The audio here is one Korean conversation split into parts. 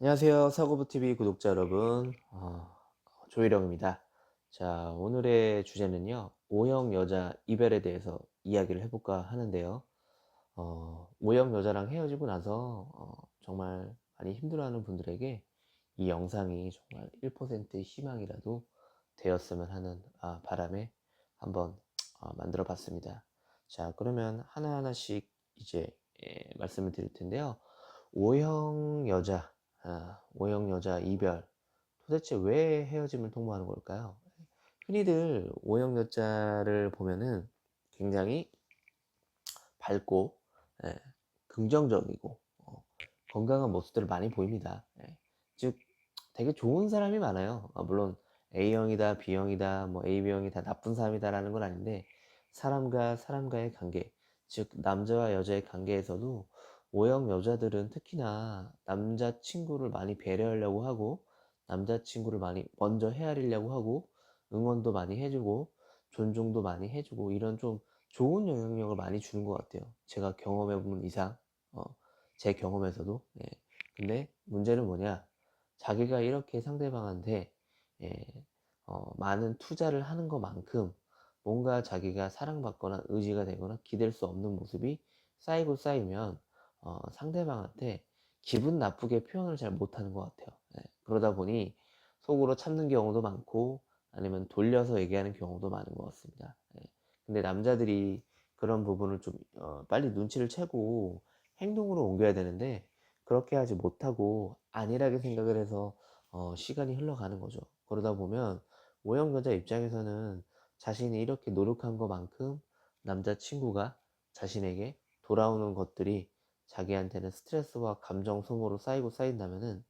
안녕하세요. 사고부TV 구독자 여러분. 어, 조일영입니다. 자, 오늘의 주제는요. O형 여자 이별에 대해서 이야기를 해볼까 하는데요. 어, O형 여자랑 헤어지고 나서 어, 정말 많이 힘들어하는 분들에게 이 영상이 정말 1%의 희망이라도 되었으면 하는 아, 바람에 한번 어, 만들어 봤습니다. 자, 그러면 하나하나씩 이제 예, 말씀을 드릴 텐데요. O형 여자 아, O형 여자 이별. 도대체 왜 헤어짐을 통보하는 걸까요? 흔히들 O형 여자를 보면은 굉장히 밝고, 예, 긍정적이고, 어, 건강한 모습들을 많이 보입니다. 예. 즉, 되게 좋은 사람이 많아요. 아, 물론 A형이다, B형이다, 뭐 AB형이 다 나쁜 사람이다라는 건 아닌데, 사람과 사람과의 관계, 즉, 남자와 여자의 관계에서도 O형 여자들은 특히나 남자친구를 많이 배려하려고 하고 남자친구를 많이 먼저 헤아리려고 하고 응원도 많이 해주고 존중도 많이 해주고 이런 좀 좋은 영향력을 많이 주는 것 같아요. 제가 경험해본 이상 어, 제 경험에서도 예. 근데 문제는 뭐냐 자기가 이렇게 상대방한테 예, 어, 많은 투자를 하는 것만큼 뭔가 자기가 사랑받거나 의지가 되거나 기댈 수 없는 모습이 쌓이고 쌓이면 어, 상대방한테 기분 나쁘게 표현을 잘 못하는 것 같아요. 네. 그러다 보니 속으로 참는 경우도 많고 아니면 돌려서 얘기하는 경우도 많은 것 같습니다. 네. 근데 남자들이 그런 부분을 좀 어, 빨리 눈치를 채고 행동으로 옮겨야 되는데 그렇게 하지 못하고 안일하게 생각을 해서 어, 시간이 흘러가는 거죠. 그러다 보면 오형 여자 입장에서는 자신이 이렇게 노력한 것만큼 남자친구가 자신에게 돌아오는 것들이 자기한테는 스트레스와 감정 소모로 쌓이고 쌓인다면은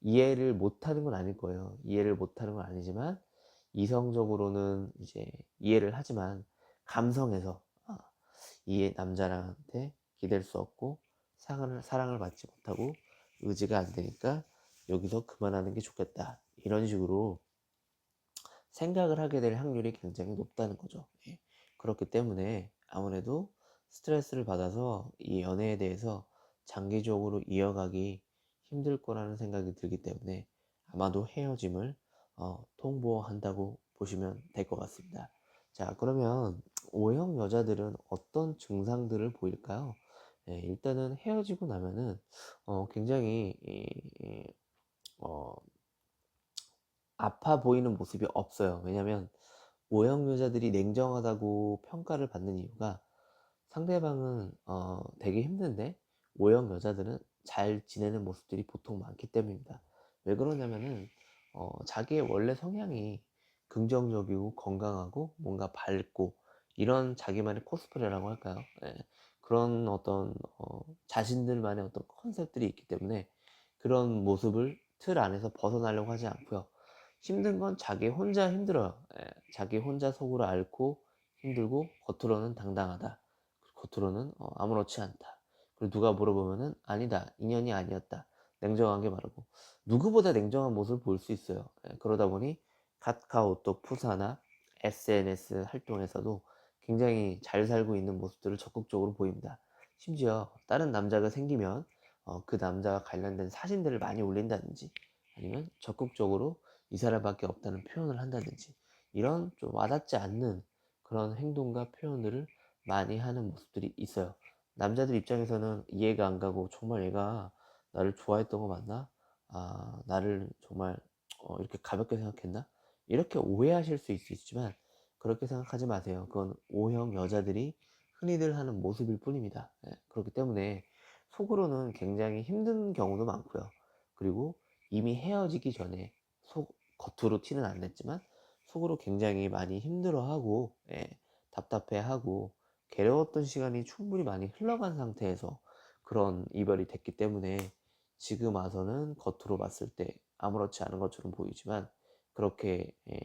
이해를 못하는 건 아닐 거예요. 이해를 못하는 건 아니지만 이성적으로는 이제 이해를 하지만 감성에서 아, 이해 남자랑한테 기댈 수 없고 사랑을 사랑을 받지 못하고 의지가 안 되니까 여기서 그만하는 게 좋겠다 이런 식으로 생각을 하게 될 확률이 굉장히 높다는 거죠. 예. 그렇기 때문에 아무래도 스트레스를 받아서 이 연애에 대해서 장기적으로 이어가기 힘들 거라는 생각이 들기 때문에 아마도 헤어짐을 어, 통보한다고 보시면 될 것 같습니다. 자, 그러면 O형 여자들은 어떤 증상들을 보일까요? 네, 일단은 헤어지고 나면은 어, 굉장히 이, 이, 어, 아파 보이는 모습이 없어요. 왜냐면 O형 여자들이 냉정하다고 평가를 받는 이유가 상대방은 어, 되게 힘든데 O형 여자들은 잘 지내는 모습들이 보통 많기 때문입니다. 왜 그러냐면은 어, 자기의 원래 성향이 긍정적이고 건강하고 뭔가 밝고 이런 자기만의 코스프레라고 할까요? 예, 그런 어떤 어, 자신들만의 어떤 컨셉들이 있기 때문에 그런 모습을 틀 안에서 벗어나려고 하지 않고요. 힘든 건 자기 혼자 힘들어요. 예, 자기 혼자 속으로 앓고 힘들고 겉으로는 당당하다. 겉으로는 어, 아무렇지 않다. 그리고 누가 물어보면은 아니다. 인연이 아니었다. 냉정하게 말하고 누구보다 냉정한 모습을 볼 수 있어요. 예, 그러다 보니 카카오톡 푸사나 SNS 활동에서도 굉장히 잘 살고 있는 모습들을 적극적으로 보입니다. 심지어 다른 남자가 생기면 어, 그 남자와 관련된 사진들을 많이 올린다든지 아니면 적극적으로 이 사람밖에 없다는 표현을 한다든지 이런 좀 와닿지 않는 그런 행동과 표현들을 많이 하는 모습들이 있어요. 남자들 입장에서는 이해가 안 가고 정말 얘가 나를 좋아했던 거 맞나? 아, 나를 정말 어, 이렇게 가볍게 생각했나? 이렇게 오해하실 수 있지만 그렇게 생각하지 마세요. 그건 O형 여자들이 흔히들 하는 모습일 뿐입니다. 예, 그렇기 때문에 속으로는 굉장히 힘든 경우도 많고요. 그리고 이미 헤어지기 전에 속 겉으로 티는 안 냈지만 속으로 굉장히 많이 힘들어하고 예, 답답해하고 괴로웠던 시간이 충분히 많이 흘러간 상태에서 그런 이별이 됐기 때문에 지금 와서는 겉으로 봤을 때 아무렇지 않은 것처럼 보이지만 그렇게 예,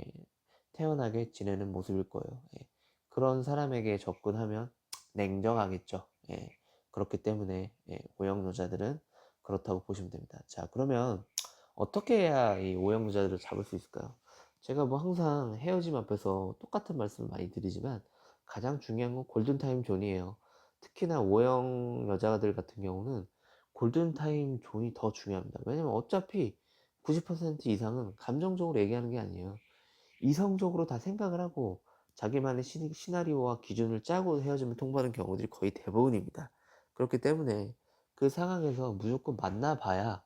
태연하게 지내는 모습일 거예요. 예. 그런 사람에게 접근하면 냉정하겠죠. 예. 그렇기 때문에 예, O형 여자들은 그렇다고 보시면 됩니다. 자, 그러면 어떻게 해야 이 O형 여자들을 잡을 수 있을까요? 제가 뭐 항상 헤어짐 앞에서 똑같은 말씀을 많이 드리지만 가장 중요한 건 골든타임 존이에요. 특히나 O형 여자들 같은 경우는 골든타임 존이 더 중요합니다. 왜냐면 어차피 90% 이상은 감정적으로 얘기하는 게 아니에요. 이성적으로 다 생각을 하고 자기만의 시, 시나리오와 기준을 짜고 헤어짐을 통보하는 경우들이 거의 대부분입니다. 그렇기 때문에 그 상황에서 무조건 만나봐야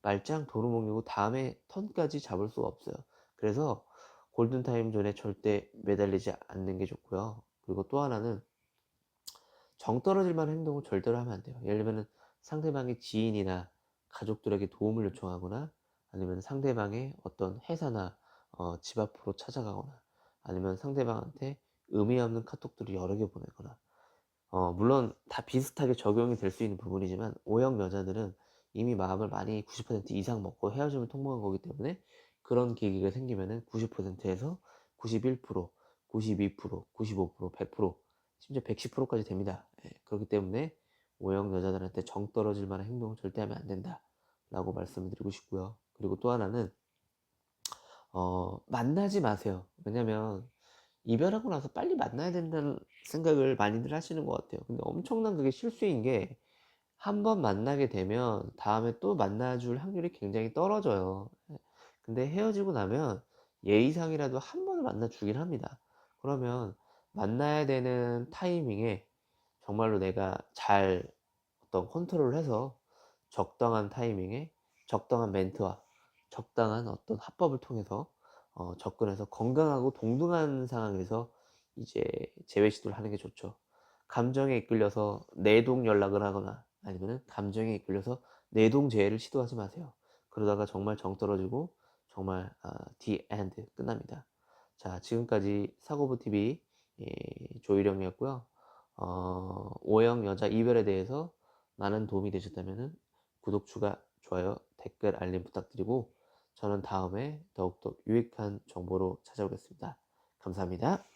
말짱 도루묵이고 다음에 턴까지 잡을 수가 없어요. 그래서 골든타임 존에 절대 매달리지 않는 게 좋고요. 그리고 또 하나는 정 떨어질 만한 행동을 절대로 하면 안 돼요. 예를 들면 상대방의 지인이나 가족들에게 도움을 요청하거나 아니면 상대방의 어떤 회사나 어, 집 앞으로 찾아가거나 아니면 상대방한테 의미 없는 카톡들을 여러 개 보내거나 어, 물론 다 비슷하게 적용이 될 수 있는 부분이지만 O형 여자들은 이미 마음을 많이 90% 이상 먹고 헤어짐을 통보한 거기 때문에 그런 계기가 생기면은 90%에서 91%, 92%, 95%, 100%, 심지어 110%까지 됩니다. 예, 그렇기 때문에 O형 여자들한테 정 떨어질 만한 행동을 절대 하면 안 된다. 라고 말씀을 드리고 싶고요. 그리고 또 하나는 어, 만나지 마세요. 왜냐면 이별하고 나서 빨리 만나야 된다는 생각을 많이들 하시는 것 같아요. 근데 엄청난 그게 실수인 게 한 번 만나게 되면 다음에 또 만나줄 확률이 굉장히 떨어져요. 근데 헤어지고 나면 예의상이라도 한 번을 만나주긴 합니다. 그러면 만나야 되는 타이밍에 정말로 내가 잘 어떤 컨트롤을 해서 적당한 타이밍에 적당한 멘트와 적당한 어떤 합법을 통해서 어, 접근해서 건강하고 동등한 상황에서 이제 재회 시도를 하는 게 좋죠. 감정에 이끌려서 내동 연락을 하거나 아니면 감정에 이끌려서 내동 재회를 시도하지 마세요. 그러다가 정말 정 떨어지고 정말 아, the end 끝납니다. 자 지금까지 사고부 TV 예, 조일영이었고요. 어, O형 여자 이별에 대해서 많은 도움이 되셨다면 구독, 추가, 좋아요, 댓글, 알림 부탁드리고 저는 다음에 더욱더 유익한 정보로 찾아오겠습니다. 감사합니다.